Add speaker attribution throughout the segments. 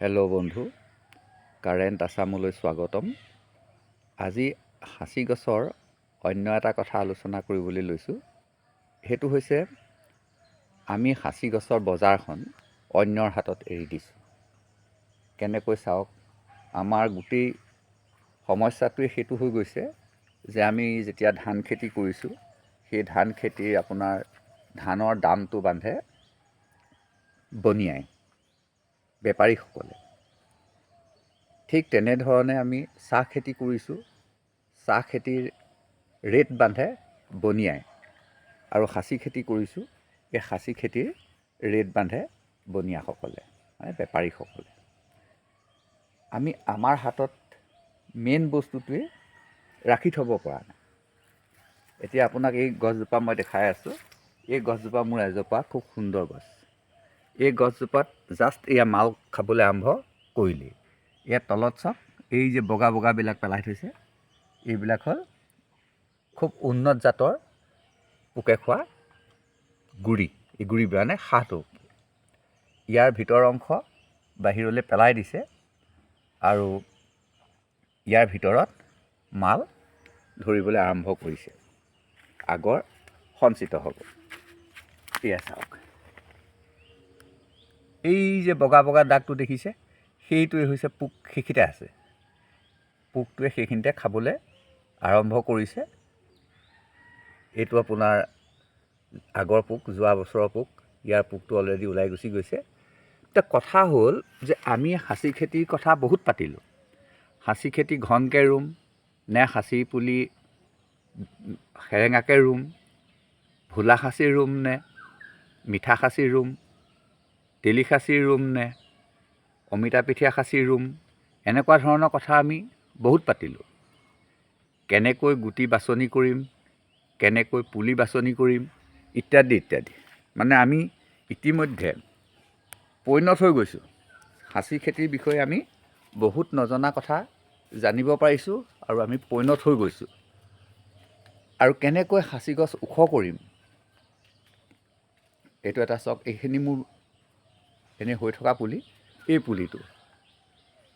Speaker 1: Hello' বন্ধু। Current আছামলৈ স্বাগতম। আজি সাঁচি গছৰ অন্য এটা কথা আলোচনা কৰিবলৈ লৈছোঁ। সেইটো হৈছে, আমি সাঁচি গছৰ বজাৰখন অন্যৰ হাতত এৰি দিছোঁ। কেনেকৈ চাওক, আমাৰ গোটেই সমস্যাটোৱে সেইটো হৈ গৈছে যে আমি যেতিয়া ধান খেতি কৰিছোঁ, সেই ধান খেতিৰ আপোনাৰ ধানৰ দামটো বান্ধে বনিয়াই। বেপাৰীসকলে। ঠিক তেনেধৰণে আমি চাহ খেতি কৰিছোঁ। চাহ খেতিৰ ৰেট বান্ধে বনিয়াই আৰু সাঁচি খেতি কৰিছোঁ। এই সাঁচি খেতিৰ ৰেট বান্ধে বনিয়াসকলে মানে বেপাৰীসকলে। আমি আমাৰ হাতত মেইন বস্তুটোৱে ৰাখি থ'ব পৰা নাই। এতিয়া আপোনাক এই গছজোপা মই দেখাই আছোঁ। এই গছজোপা মোৰ এজোপা খুব সুন্দৰ গছ। এই গছজোপাত জাষ্ট এয়া মাল খাবলৈ আৰম্ভ কৰিলেই। ইয়াৰ তলত চাওক, এই যে বগা বগাবিলাক পেলাই থৈছে, এইবিলাক হ'ল খুব উন্নত জাতৰ পোকে খোৱা গুৰি এই গুৰি মানে সাহটো ইয়াৰ ভিতৰ অংশ বাহিৰলৈ পেলাই দিছে আৰু ইয়াৰ ভিতৰত মাল ধৰিবলৈ আৰম্ভ কৰিছে। আগৰ সঞ্চিত হ'ব। এয়া চাওক। এই যে বগা বগা দাগটো দেখিছে সেইটোৱে হৈছে পোক সেইখিনিতে আছে। পোকটোৱে সেইখিনিতে খাবলৈ আৰম্ভ কৰিছে। এইটো আপোনাৰ আগৰ পোক যোৱা বছৰৰ পোক ইয়াৰ পোকটো অলৰেডি ওলাই গুচি গৈছে। এতিয়া কথা হ'ল যে আমি সাঁচি খেতিৰ কথা বহুত পাতিলোঁ। সাঁচি খেতি ঘনকৈ ৰুম নে সাঁচি পুলি সেৰেঙাকৈ ৰুম ভোলা সাঁচি ৰুম নে মিঠা সাঁচি ৰুম তেলি সাঁচি ৰুম নে অমিতা পিঠীয়া সাঁচি ৰুম এনেকুৱা ধৰণৰ কথা আমি বহুত পাতিলোঁ। কেনেকৈ গুটি বাছনি কৰিম কেনেকৈ পুলি বাছনি কৰিম ইত্যাদি ইত্যাদি। মানে আমি ইতিমধ্যে পৰিণত হৈ গৈছোঁ। সাঁচি খেতিৰ বিষয়ে আমি বহুত নজনা কথা জানিব পাৰিছোঁ আৰু আমি পৰিণত হৈ গৈছোঁ। আৰু কেনেকৈ সাঁচি গছ ওখ কৰিম? এইটো এটা চাওক এইখিনি মোৰ এনেই হৈ থকা পুলি, এই পুলিটো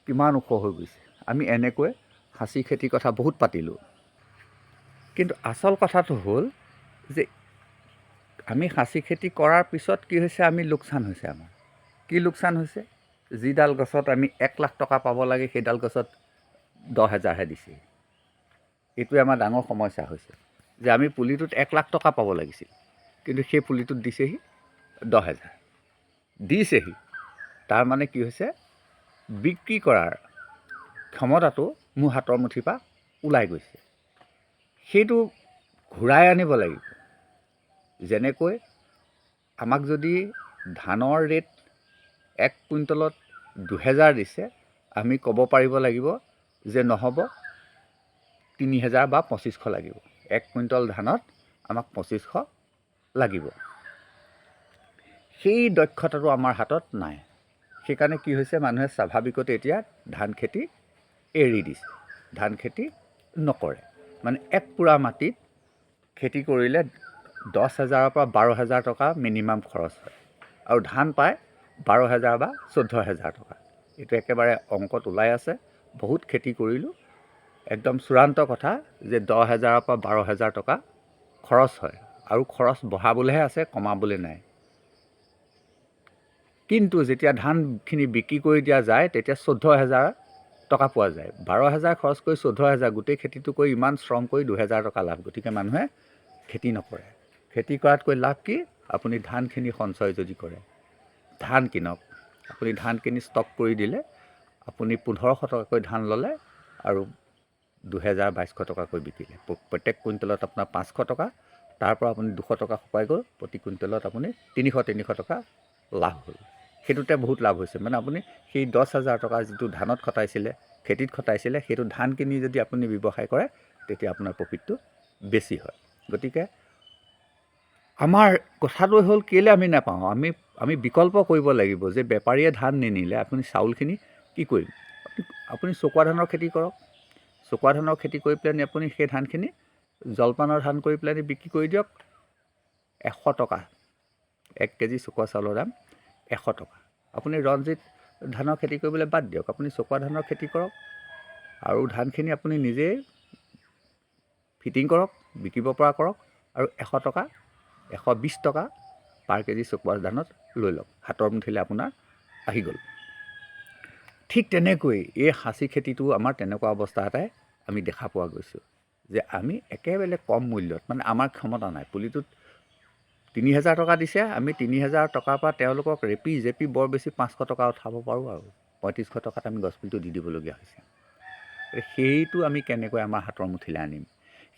Speaker 1: কিমান ওখ হৈ গৈছে। আমি এনেকৈ সাঁচি খেতিৰ কথা বহুত পাতিলোঁ। কিন্তু আচল কথাটো হ'ল যে আমি সাঁচি খেতি কৰাৰ পিছত কি হৈছে, আমি লোকচান হৈছে আমাৰ। কি লোকচান হৈছে? যিডাল গছত আমি এক লাখ টকা পাব লাগে, সেইডাল গছত দহ হেজাৰহে দিছে। এইটোৱে আমাৰ ডাঙৰ সমস্যা হৈছে যে আমি পুলিটোত এক লাখ টকা পাব লাগিছিল, কিন্তু সেই পুলিটোত দিছেহি দহ হেজাৰ। দিছেহি। তাৰ মানে কি হৈছে? বিক্ৰী কৰাৰ ক্ষমতাটো মোৰ হাতৰ মুঠিৰ পৰা ওলাই গৈছে। সেইটো ঘূৰাই আনিব লাগিব। যেনেকৈ আমাক যদি ধানৰ ৰেট এক কুইণ্টলত দুহেজাৰ দিছে আমি ক'ব পাৰিব লাগিব যে নহ'ব তিনি হেজাৰ বা পঁচিছশ লাগিব। এক কুইণ্টল ধানত আমাক পঁচিছশ লাগিব। সেই দক্ষতাটো আমাৰ হাতত নাই। সেইকাৰণে কি হৈছে, মানুহে স্বাভাৱিকতে এতিয়া ধান খেতি এৰি দিছে। ধান খেতি নকৰে। মানে এক পোৰা মাটিত খেতি কৰিলে দহ হেজাৰৰ পৰা বাৰ হেজাৰ টকা মিনিমাম খৰচ হয়। আৰু ধান পায় বাৰ হেজাৰ বা চৈধ্য হেজাৰ টকা। এইটো একেবাৰে অংকত ওলাই আছে। বহুত খেতি কৰিলোঁ। একদম চূড়ান্ত কথা যে দহ হেজাৰৰ পৰা বাৰ হেজাৰ টকা খৰচ হয়। আৰু খৰচ বঢ়াবলৈহে আছে, কমাবলৈ নাই। কিন্তু যেতিয়া ধানখিনি বিক্ৰী কৰি দিয়া যায়, তেতিয়া চৈধ্য হেজাৰ টকা পোৱা যায়। বাৰ হেজাৰ খৰচ কৰি চৈধ্য হেজাৰ, গোটেই খেতিটো কৰি ইমান শ্ৰম কৰি দুহেজাৰ টকা লাভ। গতিকে মানুহে খেতি নকৰে। খেতি কৰাতকৈ লাভ কি? আপুনি ধানখিনি সঞ্চয় যদি কৰে, ধান কিনক। আপুনি ধান কিনি ষ্টক কৰি দিলে, আপুনি পোন্ধৰশ টকাকৈ ধান ল'লে আৰু দুহেজাৰ বাইছশ টকাকৈ বিকিলে। প্ৰত্যেক কুইণ্টেলত আপোনাৰ পাঁচশো টকা তাৰ পৰা আপুনি দুশ টকা শুকাই গ'ল। প্ৰতি কুইণ্টেলত আপুনি তিনিশ তিনিশ টকা লাভ হ'ল। সেইটোতে বহুত লাভ হৈছে। মানে আপুনি সেই দহ হাজাৰ টকা যিটো ধানত খটাইছিলে, খেতিত খটাইছিলে, সেইটো ধান কিনি যদি আপুনি ব্যৱসায় কৰে, তেতিয়া আপোনাৰ প্ৰফিটটো বেছি হয়। গতিকে আমাৰ কথাটো হ'ল কেলৈ আমি নাপাওঁ? আমি আমি বিকল্প কৰিব লাগিব যে বেপাৰীয়ে ধান নিনিলে আপুনি চাউলখিনি কি কৰিম? আপুনি চকুৱা ধানৰ খেতি কৰক। চকুৱা ধানৰ খেতি কৰি পেলাইনি আপুনি সেই ধানখিনি, জলপানৰ ধান কৰি পেলাইনি বিক্ৰী কৰি দিয়ক। এশ টকা, এক কেজি চকুৱা চাউলৰ দাম। এশ টকা। আপুনি ৰঞ্জিত ধানৰ খেতি কৰিবলৈ বাদ দিয়ক। আপুনি চকুৱা ধানৰ খেতি কৰক আৰু ধানখিনি আপুনি নিজেই ফিটিং কৰক বিকিব পৰা কৰক আৰু এশ টকা এশ বিছ টকা পাৰ কেজি চকুৱা ধানত লৈ লওক। হাতৰ মুঠিলৈ আপোনাৰ আহি গ'ল। ঠিক তেনেকৈ এই সাঁচি খেতিটো আমাৰ তেনেকুৱা অৱস্থা এটাই আমি দেখা পোৱা গৈছোঁ যে আমি একেবাৰে কম মূল্যত মানে আমাৰ ক্ষমতা নাই পুলিটোত তিনি হেজাৰ টকা দিছে আমি তিনি হেজাৰ টকাৰ পৰা তেওঁলোকক ৰেপি জেপি বৰ বেছি পাঁচশ টকা উঠাব পাৰোঁ আৰু। পঁয়ত্ৰিছশ টকাত আমি গছপুলিটো দি দিবলগীয়া হৈছে। সেইটো আমি কেনেকৈ আমাৰ হাতৰ মুঠিলৈ আনিম?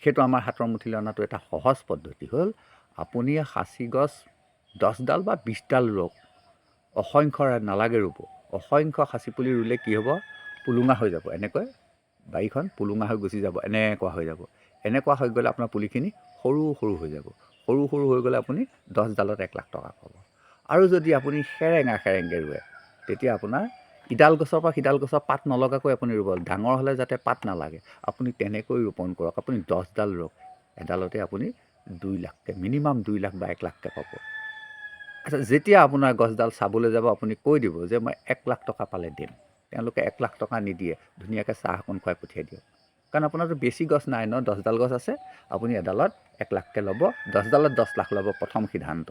Speaker 1: সেইটো আমাৰ হাতৰ মুঠিলৈ অনাটো এটা সহজ পদ্ধতি হ'ল। আপুনি সাঁচি গছ দহডাল বা বিছডাল ৰুৱক অসংখ্য নালাগে ৰুব। অসংখ্য সাঁচি পুলি ৰুলে কি হ'ব? পুলুঙা হৈ যাব। এনেকৈ বাৰীখন পুলুঙা হৈ গুচি যাব। এনেকুৱা হৈ যাব। এনেকুৱা হৈ গ'লে আপোনাৰ পুলিখিনি সৰু সৰু হৈ যাব। সৰু সৰু হৈ গ'লে আপুনি দহডালত এক লাখ টকা পাব। আৰু যদি আপুনি সেৰেঙা সেৰেঙকৈ ৰুৱে, তেতিয়া আপোনাৰ ইডাল গছৰ পৰা সিডাল গছৰ পাত নলগাকৈ আপুনি ৰুব। ডাঙৰ হ'লে যাতে পাত নালাগে। আপুনি তেনেকৈ ৰোপণ কৰক। আপুনি দহডাল ৰুৱক এডালতে আপুনি দুই লাখকৈ, মিনিমাম দুই লাখ বা এক লাখকৈ পাব। আচ্ছা যেতিয়া আপোনাৰ গছডাল চাবলৈ যাব, আপুনি কৈ দিব যে, মই এক লাখ টকা পালে দিম। তেওঁলোকে এক লাখ টকা নিদিয়ে। ধুনীয়াকৈ চাহ অকণ খুৱাই পঠিয়াই দিয়ক। কাৰণ আপোনাৰতো বেছি গছ নাই ন, দহডাল গছ আছে, আপুনি এডালত এক লাখকৈ ল'ব, দহডালত দহ লাখ ল'ব প্ৰথম সিদ্ধান্ত।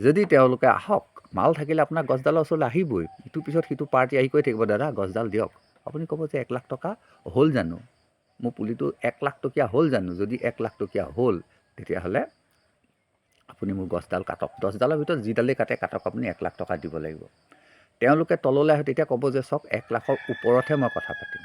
Speaker 1: যদি তেওঁলোকে আহক, মাল থাকিলে আপোনাৰ গছডালৰ ওচৰলৈ আহিবই, ইটোৰ পিছত সিটো পাৰ্টি আহি কৈ থাকিব, দাদা, গছডাল দিয়ক। আপুনি ক'ব যে এক লাখ টকা হ'ল জানো? মোৰ পুলিটো এক লাখ টকীয়া হ'ল জানো? যদি এক লাখ টকীয়া হ'ল, তেতিয়াহ'লে আপুনি মোৰ গছডাল কাটক। দহডালৰ ভিতৰত যিডালেই কাটে, কাটক আপুনি এক লাখ টকা দিব লাগিব। তেওঁলোকে তললৈ আহে, তেতিয়া ক'ব যে, চাওক, এক লাখৰ ওপৰতহে মই কথা পাতিম।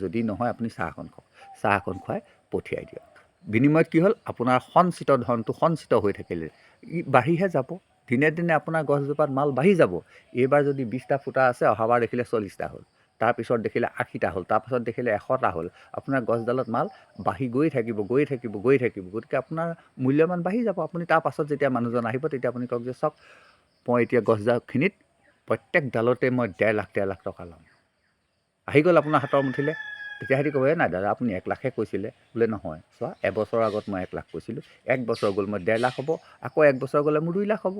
Speaker 1: যদি নহয় আপুনি চাহ অকণ খাওক। চাহ অকণ খুৱাই পঠিয়াই দিয়ক। বিনিময়ত কি হ'ল? আপোনাৰ সঞ্চিত ধনটো সঞ্চিত হৈ থাকিলে। ই বাঢ়িহে যাব। দিনে দিনে আপোনাৰ গছজোপাত মাল বাঢ়ি যাব। এইবাৰ যদি বিছটা ফুটা আছে, অহাবাৰ দেখিলে চল্লিছটা হ'ল। তাৰপিছত দেখিলে আশীটা হ'ল। তাৰপাছত দেখিলে এশটা হ'ল। আপোনাৰ গছডালত মাল বাঢ়ি গৈ থাকিব গৈ থাকিব গৈ থাকিব। গতিকে আপোনাৰ মূল্যমান বাঢ়ি যাব। আপুনি তাৰ পাছত যেতিয়া মানুহজন আহিব, তেতিয়া আপুনি কওক যে, চাওক, মই এতিয়া গছডালখিনিত প্ৰত্যেক ডালতে মই ডেৰ লাখ ডেৰ লাখ টকা ল'ম। আহি গ'ল আপোনাৰ হাতৰ মুঠিলে। তেতিয়া সিহঁতি ক'ব এই নাই দাদা, আপুনি এক লাখহে কৈছিলে। বোলে, নহয়, চোৱা, এবছৰৰ আগত মই এক লাখ কৈছিলোঁ। এক বছৰ গ'ল, মই ডেৰ লাখ হ'ব, আকৌ এক বছৰ গ'লে মোৰ দুই লাখ হ'ব।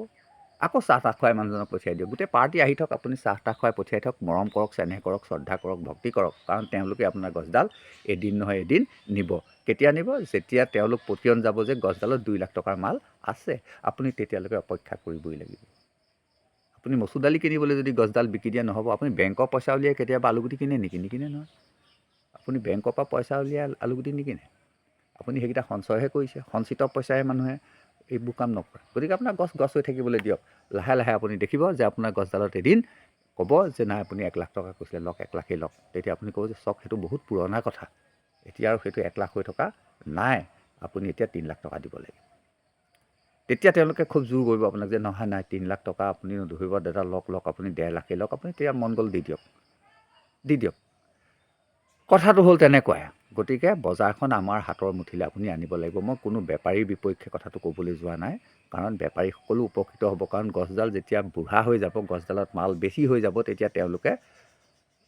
Speaker 1: আকৌ চাহ তাহ খুৱাই মানুহজনক পঠিয়াই দিয়ক। গোটেই পাৰ্টি আহি থওক আপুনি চাহ তাহ খুৱাই পঠিয়াই থওক মৰম কৰক চেনেহ কৰক, শ্ৰদ্ধা কৰক, ভক্তি কৰক, কাৰণ তেওঁলোকে আপোনাৰ গছডাল এদিন নহয় এদিন নিব। কেতিয়া নিব? যেতিয়া তেওঁলোক পতিয়ন যাব যে গছডালত দুই লাখ টকাৰ মাল আছে, আপুনি তেতিয়ালৈকে অপেক্ষা কৰিবই লাগিব। আপুনি মচুৰ দালি কিনিবলৈ যদি গছডাল বিকি দিয়া নহ'ব, আপুনি বেংকৰ পইচা উলিয়াই কেতিয়াবা আলুগুটি কিনে নেকি নিকিনে নহয়। আপুনি বেংকৰ পৰা পইচা উলিয়াই আলুগুটি নিকিনে। আপুনি সেইকেইটা সঞ্চয়হে কৰিছে, সঞ্চিত পইচাৰে মানুহে এইবোৰ কাম নকৰে। গতিকে আপোনাৰ গছ গছ হৈ থাকিবলৈ দিয়ক। লাহে লাহে আপুনি দেখিব যে আপোনাৰ গছডালত এদিন ক'ব যে নাই, আপুনি এক লাখ টকা কৈছিলে, লওক, এক লাখেই লওক। তেতিয়া আপুনি ক'ব যে চক, সেইটো বহুত পুৰণা কথা। এতিয়া আৰু সেইটো এক লাখ হৈ থকা নাই। আপুনি এতিয়া তিনি লাখ টকা দিব লাগিব। তেতিয়া তেওঁলোকে খুব জোৰ কৰিব আপোনাক যে, নহয়, নাই, তিনি লাখ টকা আপুনি নধৰিব, দাদা, লওক লওক, আপুনি ডেৰ লাখেই লওক, আপুনি তেতিয়া মন গ'ল দি দিয়ক দি দিয়ক। কথাটো হ'ল তেনেকুৱাই। গতিকে বজাৰখন আমাৰ হাতৰ মুঠিলৈ আপুনি আনিব লাগিব। মই কোনো বেপাৰীৰ বিপক্ষে কথাটো ক'বলৈ যোৱা নাই, কাৰণ বেপাৰী সকলো উপকৃত হ'ব, কাৰণ গছডাল যেতিয়া বুঢ়া হৈ যাব, গছডালত মাল বেছি হৈ যাব, তেতিয়া তেওঁলোকে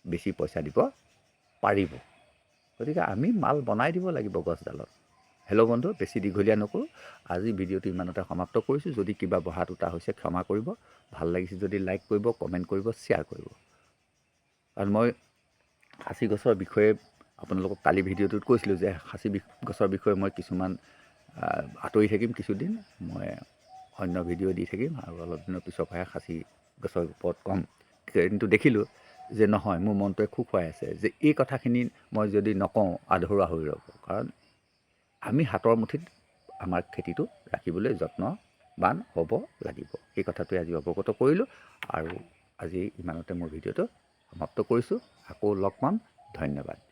Speaker 1: বেছি পইচা দিব পাৰিব। গতিকে আমি মাল বনাই দিব লাগিব গছডালত। হেল্ল' বন্ধু, বেছি দীঘলীয়া নকৰোঁ। আজি ভিডিঅ'টো ইমানতে সমাপ্ত কৰিছোঁ। যদি কিবা বহা টুটা হৈছে, ক্ষমা কৰিব। ভালো লাগিছে যদি লাইক কৰিব, কমেণ্ট কৰিব, শ্বেয়াৰ কৰিব। কাৰণ মই সাঁচি গছৰ বিষয়ে আপোনালোকক কালি ভিডিঅ'টোত কৈছিলোঁ যে সাঁচি গছৰ বিষয়ে মই কিছুমান আঁতৰি থাকিম কিছুদিন। মই অন্য ভিডিঅ' দি থাকিম আৰু অলপ দিনৰ পিছৰ পৰাহে সাঁচি গছৰ ওপৰত ক'ম কিন্তু দেখিলোঁ যে নহয়, মোৰ মনটোৱে খুব খুৱাই আছে যে এই কথাখিনি মই যদি নকওঁ, আধৰুৱা হৈ ৰ'ব। কাৰণ আমি হাতৰ মুঠিত আমাৰ খেতিটো ৰাখিবলৈ যত্নবান হ'ব লাগিব। এই কথাটোৱে আজি অৱগত কৰিলোঁ আৰু আজি ইমানতে মোৰ ভিডিঅ'টো সমাপ্ত কৰিছোঁ। আকৌ লগ পাম। ধন্যবাদ।